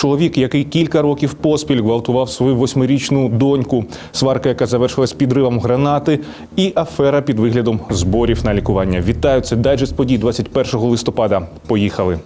Чоловік, який кілька років поспіль гвалтував свою восьмирічну доньку, сварка, яка завершилась підривом гранати, і афера під виглядом зборів на лікування. Вітаю, це дайджест подій 21 листопада. Поїхали.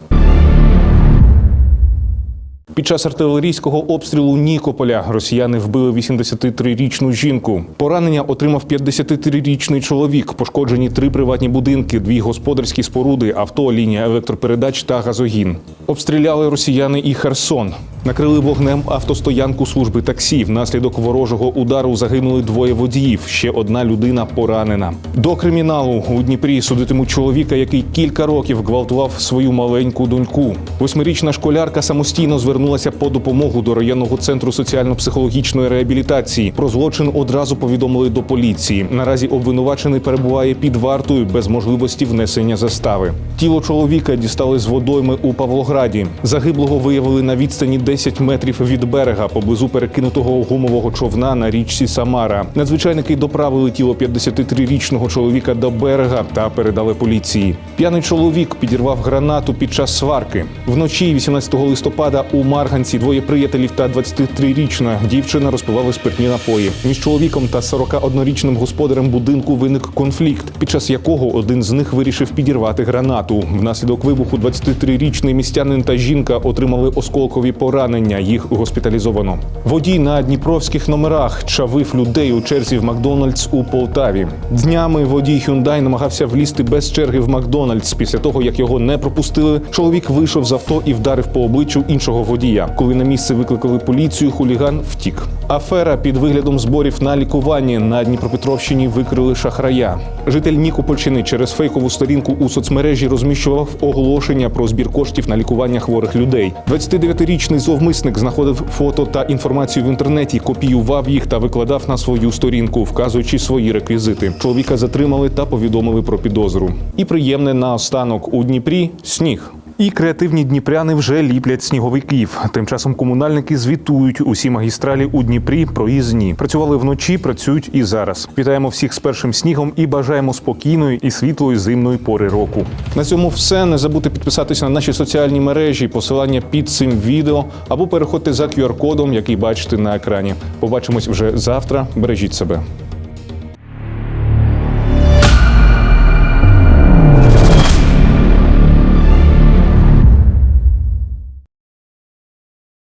Під час артилерійського обстрілу Нікополя росіяни вбили 83-річну жінку. Поранення отримав 53-річний чоловік. Пошкоджені три приватні будинки, дві господарські споруди, авто, лінія електропередач та газогін. Обстріляли росіяни і Херсон. Накрили вогнем автостоянку служби таксі. Внаслідок ворожого удару загинули двоє водіїв. Ще одна людина поранена. До криміналу у Дніпрі судитимуть чоловіка, який кілька років гвалтував свою маленьку доньку. Восьмирічна школярка самостійно звернулася по допомогу до районного центру соціально-психологічної реабілітації. Про злочин одразу повідомили до поліції. Наразі обвинувачений перебуває під вартою без можливості внесення застави. Тіло чоловіка дістали з водойми у Павлограді. Загиблого виявили на відстані 10 метрів від берега поблизу перекинутого гумового човна на річці Самара. Надзвичайники доправили тіло 53-річного чоловіка до берега та передали поліції. П'яний чоловік підірвав гранату під час сварки. Вночі, 18 листопада, у Марганці двоє приятелів та 23-річна дівчина розпивали спиртні напої. Між чоловіком та 41-річним господарем будинку виник конфлікт, під час якого один з них вирішив підірвати гранату. Внаслідок вибуху 23-річний містянин та жінка отримали осколкові поранення. Їх госпіталізовано. Водій на дніпровських номерах чавив людей у черзі в Макдональдс у Полтаві. Днями водій Hyundai намагався влізти без черги в Макдональдс. Після того як його не пропустили, чоловік вийшов з авто і вдарив по обличчю іншого водія. Коли на місце викликали поліцію, хуліган втік. Афера під виглядом зборів на лікуванні на Дніпропетровщині викрили шахрая. Житель Нікопольщини через фейкову сторінку у соцмережі розміщував оголошення про збір коштів на лікування хворих людей. 29-річний зловмисник знаходив фото та інформацію в інтернеті, копіював їх та викладав на свою сторінку, вказуючи свої реквізити. Чоловіка затримали та повідомили про підозру. І приємне наостанок у Дніпрі сніг. І креативні дніпряни вже ліплять сніговиків. Тим часом комунальники звітують усі магістралі у Дніпрі проїзні. Працювали вночі, працюють і зараз. Вітаємо всіх з першим снігом і бажаємо спокійної і світлої зимної пори року. На цьому все. Не забудьте підписатися на наші соціальні мережі, посилання під цим відео або переходьте за QR-кодом, який бачите на екрані. Побачимось вже завтра. Бережіть себе.